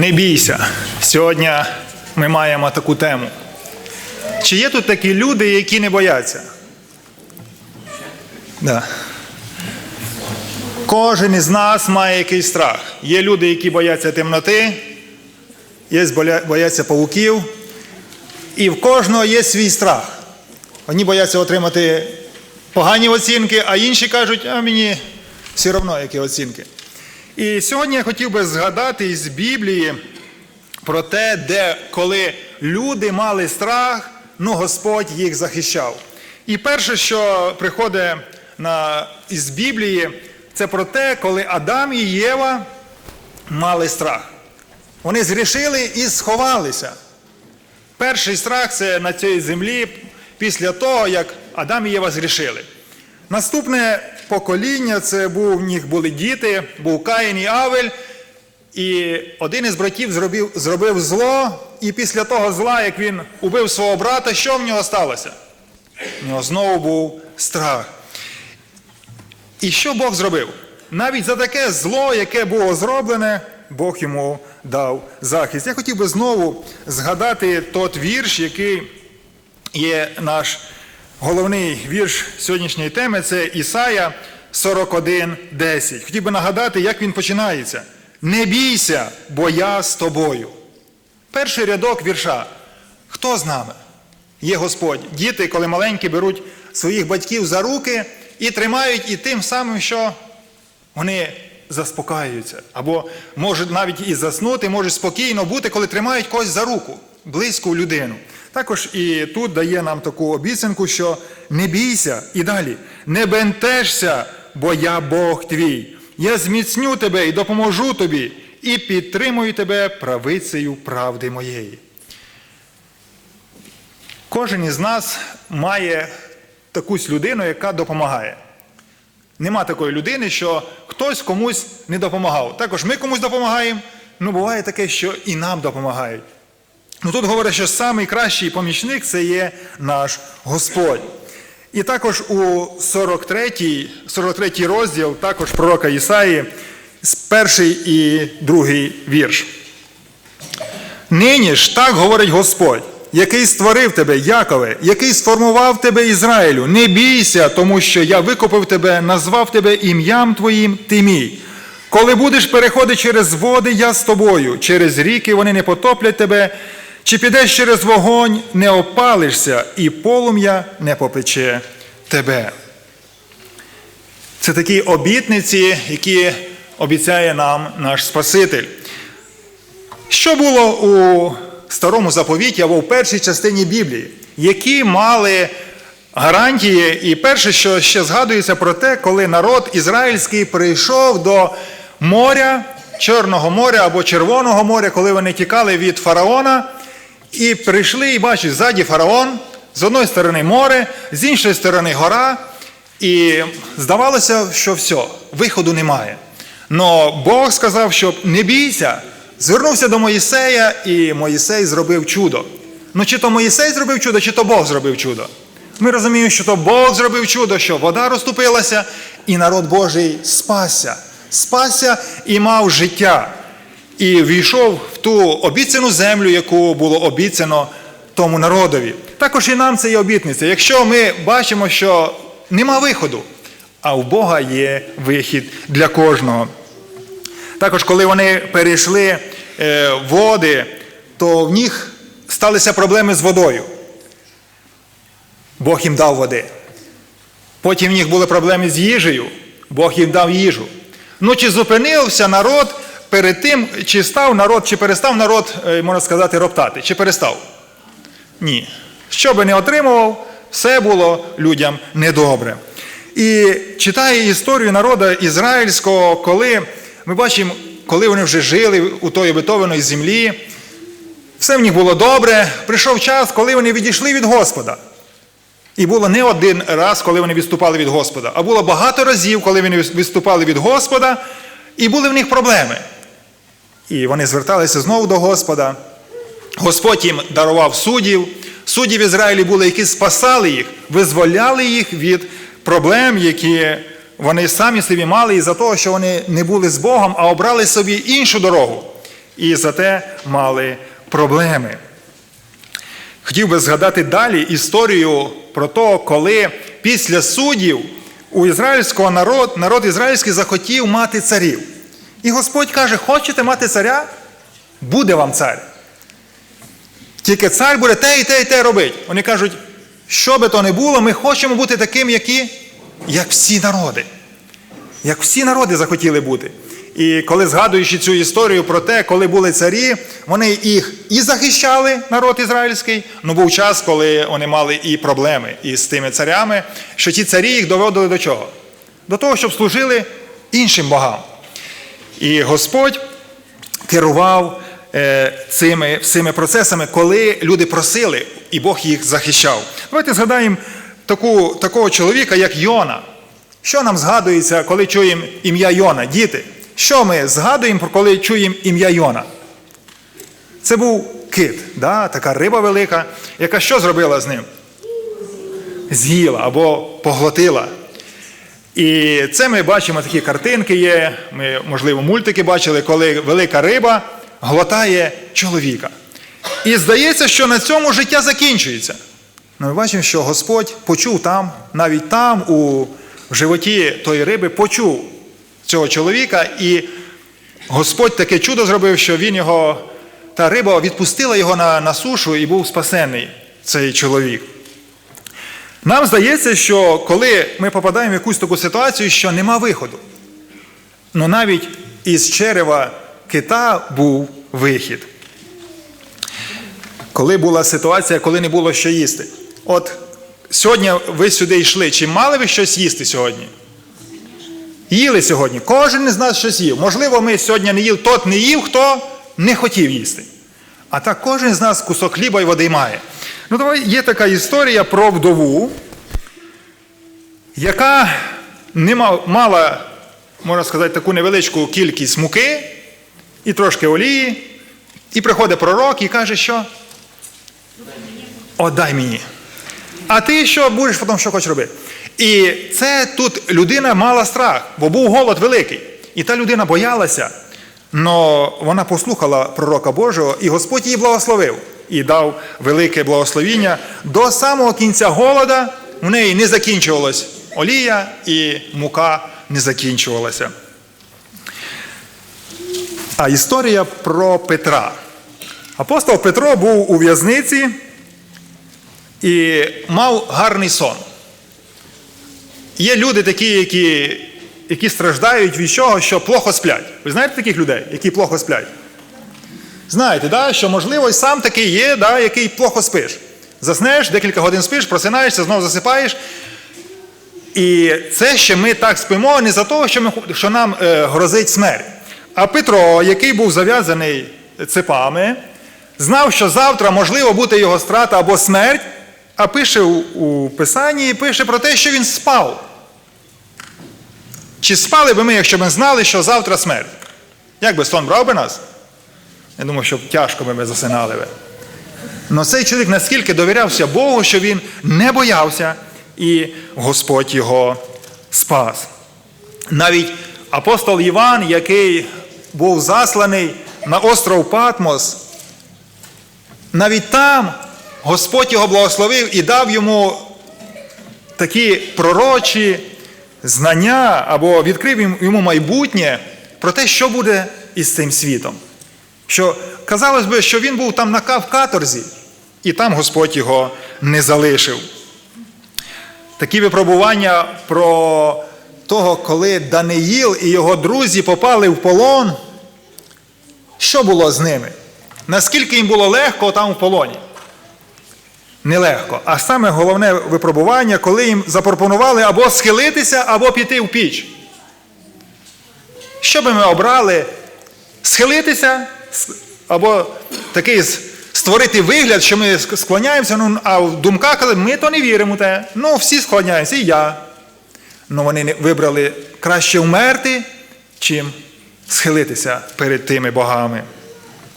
Не бійся. Сьогодні ми маємо таку тему. Чи є тут такі люди, які не бояться? Да. Кожен із нас має якийсь страх. Є люди, які бояться темноти, є бояться павуків. І в кожного є свій страх. Одні бояться отримати погані оцінки, а інші кажуть, а мені все одно, які оцінки. І сьогодні я хотів би згадати із Біблії про те, де коли люди мали страх, ну Господь їх захищав. І перше, що приходить на, із Біблії, це про те, коли Адам і Єва мали страх. Вони зрішили і сховалися. Перший страх це на цій землі після того, як Адам і Єва зрішили. Наступне покоління це був, в них були діти, був Каїн і Авель. І один із братів зробив, зробив зло, і після того зла, як він убив свого брата, що в нього сталося? В нього знову був страх. І що Бог зробив? Навіть за таке зло, яке було зроблене, Бог йому дав захист. Я хотів би знову згадати тот вірш, який є наш головний вірш сьогоднішньої теми, це Ісая 41.10. Хотів би нагадати, як він починається. Не бійся, бо я з тобою. Перший рядок вірша. Хто з нами? Є Господь. Діти, коли маленькі, беруть своїх батьків за руки і тримають і тим самим, що вони заспокаюються. Або можуть навіть і заснути, можуть спокійно бути, коли тримають когось за руку, близьку людину. Також і тут дає нам таку обіцянку, що не бійся і далі, не бентежся, бо я Бог твій. Я зміцню тебе і допоможу тобі, і підтримую тебе правицею правди моєї. Кожен із нас має такусь людину, яка допомагає. Нема такої людини, що хтось комусь не допомагав. Також ми комусь допомагаємо, ну буває таке, що і нам допомагають. Ну тут говорить, що найкращий помічник це є наш Господь. І також у 43 43 розділ, також пророка Ісаї, перший і другий вірш. Нині ж так говорить Господь, який створив тебе, Якове, який сформував тебе Ізраїлю. Не бійся, тому що я викупив тебе, назвав тебе ім'ям твоїм, ти мій. Коли будеш переходити через води, я з тобою, через ріки вони не потоплять тебе, чи підеш через вогонь, не опалишся, і полум'я не попече тебе. Це такі обітниці, які обіцяє нам наш Спаситель. Що було у старому заповіті або в першій частині Біблії, які мали гарантії, і перше, що ще згадується про те, коли народ ізраїльський прийшов до моря, Чорного моря або Червоного моря, коли вони тікали від фараона, і прийшли і бачать, ззаді фараон, з одної сторони море, з іншої сторони гора, і здавалося, що все, виходу немає. Но Бог сказав, що не бійся, звернувся до Моїсея, і Моїсей зробив чудо. Ну, чи то Моїсей зробив чудо, чи то Бог зробив чудо. Ми розуміємо, що то Бог зробив чудо, що вода розступилася, і народ Божий спасся. Спасся і мав життя. І війшов в ту обіцяну землю, яку було обіцяно тому народові. Також і нам це є обітниця. Якщо ми бачимо, що нема виходу, а у Бога є вихід для кожного. Також, коли вони перейшли е, води, то в них сталися проблеми з водою. Бог їм дав води. Потім в них були проблеми з їжею, Бог їм дав їжу. Ну, чи зупинився народ перед тим, чи став народ, чи перестав народ, е, можна сказати, роптати, чи перестав? Ні. Що би не отримував, все було людям недобре. І читає історію народу ізраїльського, коли ми бачимо, коли вони вже жили у тої обетованої землі, все в них було добре. Прийшов час, коли вони відійшли від Господа. І було не один раз, коли вони відступали від Господа, а було багато разів, коли вони відступали від Господа, і були в них проблеми. І вони зверталися знову до Господа. Господь їм дарував суддів. Судді в Ізраїлі були, які спасали їх, визволяли їх від проблем, які вони самі собі мали, із-за того, що вони не були з Богом, а обрали собі іншу дорогу. і зате мали проблеми. Хотів би згадати далі історію про те, коли після суддів у ізраїльського народ, народ ізраїльський захотів мати царів. І Господь каже: хочете мати царя? Буде вам цар. Тільки цар буде те і те і те робити. Вони кажуть, що би то не було, ми хочемо бути таким, які, як всі народи. Як всі народи захотіли бути. І коли згадуючи цю історію про те, коли були царі, вони їх і захищали, народ ізраїльський, ну був час, коли вони мали і проблеми із тими царями, що ті царі їх доводили до чого? До того, щоб служили іншим богам. І Господь керував е, цими всіми процесами, коли люди просили, і Бог їх захищав. Давайте згадаємо таку, такого чоловіка, як Йона. Що нам згадується, коли чуємо ім'я Йона? Діти, що ми згадуємо, коли чуємо ім'я Йона? Це був кит, да? така риба велика, яка що зробила з ним? З'їла або поглотила. І це ми бачимо такі картинки є. Ми, можливо, мультики бачили, коли велика риба глотає чоловіка. І здається, що на цьому життя закінчується. Ну, Ми бачимо, що Господь почув там, навіть там, у животі тої риби, почув цього чоловіка, і Господь таке чудо зробив, що він його, та риба відпустила його на, на сушу і був спасений цей чоловік. Нам здається, що коли ми попадаємо в якусь таку ситуацію, що нема виходу. Ну навіть із черева кита був вихід. Коли була ситуація, коли не було що їсти. От сьогодні ви сюди йшли, чи мали ви щось їсти сьогодні? Їли сьогодні. Кожен із нас щось їв. Можливо, ми сьогодні не їв, тот не їв, хто не хотів їсти. А так кожен з нас кусок хліба і води має. Ну, давай є така історія про вдову, яка не мала, можна сказати, таку невеличку кількість муки і трошки олії. І приходить пророк і каже, що отдай мені. А ти що будеш потім що хочеш робити? І це тут людина мала страх, бо був голод великий. І та людина боялася, але вона послухала пророка Божого, і Господь її благословив і дав велике благословіння. До самого кінця голода в неї не закінчувалась олія і мука не закінчувалася. А історія про Петра. Апостол Петро був у в'язниці і мав гарний сон. Є люди такі, які, які страждають від чого, що плохо сплять. Ви знаєте таких людей, які плохо сплять? Знаєте, да, що можливо і сам такий є, да, який плохо спиш. Заснеш, декілька годин спиш, просинаєшся, знову засипаєш. І це ще ми так спимо не за того, що, ми, що нам е, грозить смерть. А Петро, який був зав'язаний цепами, знав, що завтра можливо бути його страта або смерть, а пише у, у Писанні, пише про те, що він спав. Чи спали би ми, якщо б ми знали, що завтра смерть? Як би сон брав би нас? Я думаю, що тяжко би ми засинали. Но цей чоловік наскільки довірявся Богу, що він не боявся, і Господь його спас. Навіть апостол Іван, який був засланий на остров Патмос, навіть там Господь його благословив і дав йому такі пророчі знання або відкрив йому майбутнє про те, що буде із цим світом. Що казалось би, що він був там на каторзі, і там Господь його не залишив. Такі випробування про того, коли Даниїл і його друзі попали в полон, що було з ними? Наскільки їм було легко там в полоні? Нелегко. А саме головне випробування, коли їм запропонували або схилитися, або піти в піч. Що би ми обрали? Схилитися, або такий створити вигляд, що ми склоняємося, ну, а в думках ми то не віримо те. Ну, всі склоняємося, і я. Ну, вони вибрали краще вмерти, чим схилитися перед тими богами.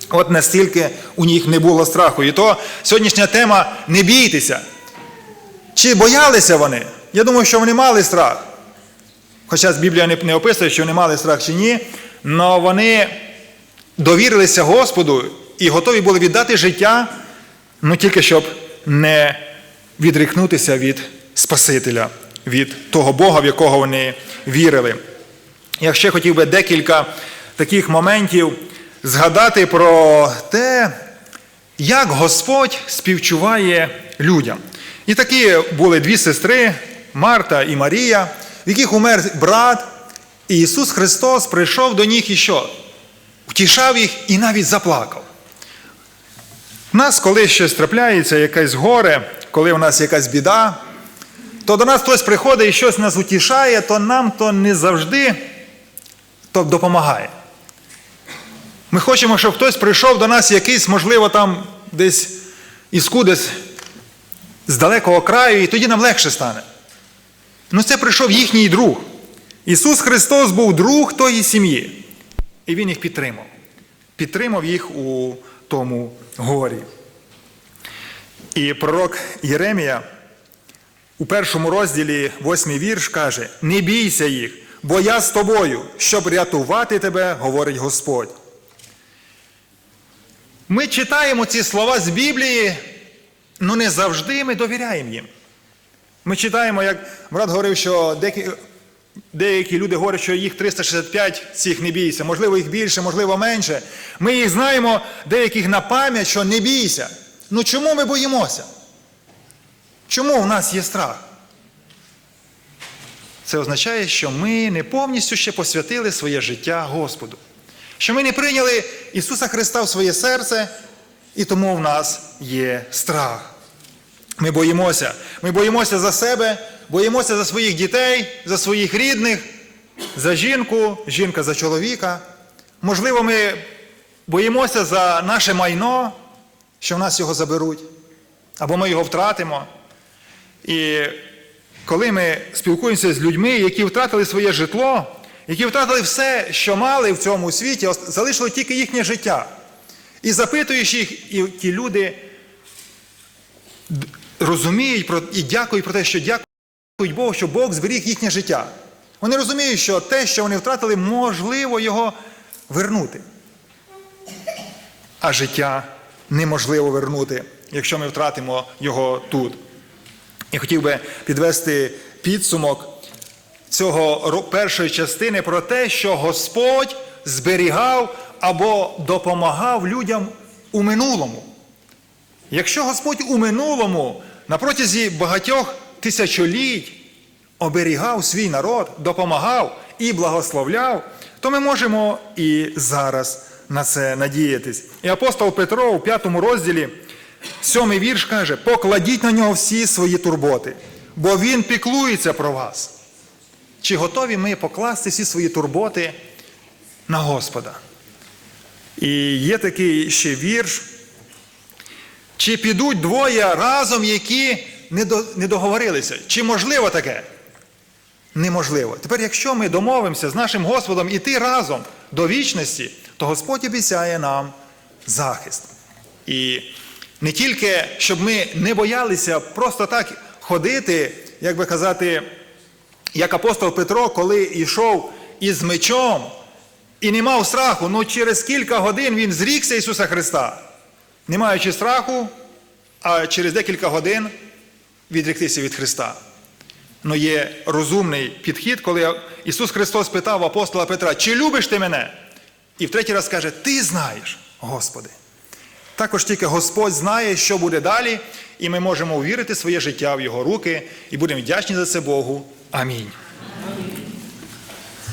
От настільки у них не було страху. І то сьогоднішня тема не бійтеся. Чи боялися вони? Я думаю, що вони мали страх. Хоча Біблія не описує, що вони мали страх чи ні, але вони довірилися Господу і готові були віддати життя, ну тільки щоб не відрікнутися від Спасителя, від того Бога, в якого вони вірили. Я ще хотів би декілька таких моментів згадати про те, як Господь співчуває людям. І такі були дві сестри, Марта і Марія, в яких умер брат, і Ісус Христос прийшов до них і що? Втішав їх і навіть заплакав. У нас, коли щось трапляється, якесь горе, коли в нас якась біда, то до нас хтось приходить і щось нас утішає, то нам то не завжди то допомагає. Ми хочемо, щоб хтось прийшов до нас якийсь, можливо, там десь із з далекого краю, і тоді нам легше стане. Ну, це прийшов їхній друг. Ісус Христос був друг тої сім'ї. І Він їх підтримав. Підтримав їх у тому горі. І пророк Єремія у першому розділі, восьмий вірш, каже: Не бійся їх, бо я з тобою, щоб рятувати тебе, говорить Господь. Ми читаємо ці слова з Біблії, але не завжди ми довіряємо їм. Ми читаємо, як брат говорив, що деякі, деякі люди говорять, що їх 365 цих не бійся, можливо, їх більше, можливо, менше. Ми їх знаємо, деяких на пам'ять, що не бійся. Ну чому ми боїмося? Чому в нас є страх? Це означає, що ми не повністю ще посвятили своє життя Господу. Що ми не прийняли Ісуса Христа в своє серце, і тому в нас є страх. Ми боїмося. Ми боїмося за себе, боїмося за своїх дітей, за своїх рідних, за жінку, жінка за чоловіка. Можливо, ми боїмося за наше майно, що в нас його заберуть, або ми його втратимо. І коли ми спілкуємося з людьми, які втратили своє житло, які втратили все, що мали в цьому світі, залишило тільки їхнє життя. І запитуєш їх, і ті люди розуміють і дякують про те, що дякують Богу, що Бог зберіг їхнє життя. Вони розуміють, що те, що вони втратили, можливо його вернути. А життя неможливо вернути, якщо ми втратимо його тут. Я хотів би підвести підсумок цього першої частини про те, що Господь зберігав або допомагав людям у минулому. Якщо Господь у минулому на протязі багатьох тисячоліть оберігав свій народ, допомагав і благословляв, то ми можемо і зараз на це надіятись. І апостол Петро у п'ятому розділі, сьомий вірш каже: покладіть на нього всі свої турботи, бо він піклується про вас. Чи готові ми покласти всі свої турботи на Господа? І є такий ще вірш. Чи підуть двоє разом, які не договорилися? Чи можливо таке? Неможливо. Тепер, якщо ми домовимося з нашим Господом іти разом до вічності, то Господь обіцяє нам захист. І не тільки, щоб ми не боялися просто так ходити, як би казати, як апостол Петро, коли йшов із мечом і не мав страху, ну через кілька годин він зрікся Ісуса Христа не маючи страху, а через декілька годин відректися від Христа. Ну є розумний підхід, коли Ісус Христос питав апостола Петра, чи любиш ти мене? І в третій раз каже, Ти знаєш, Господи. Також тільки Господь знає, що буде далі, і ми можемо увірити своє життя в Його руки і будемо вдячні за це Богу. Амінь.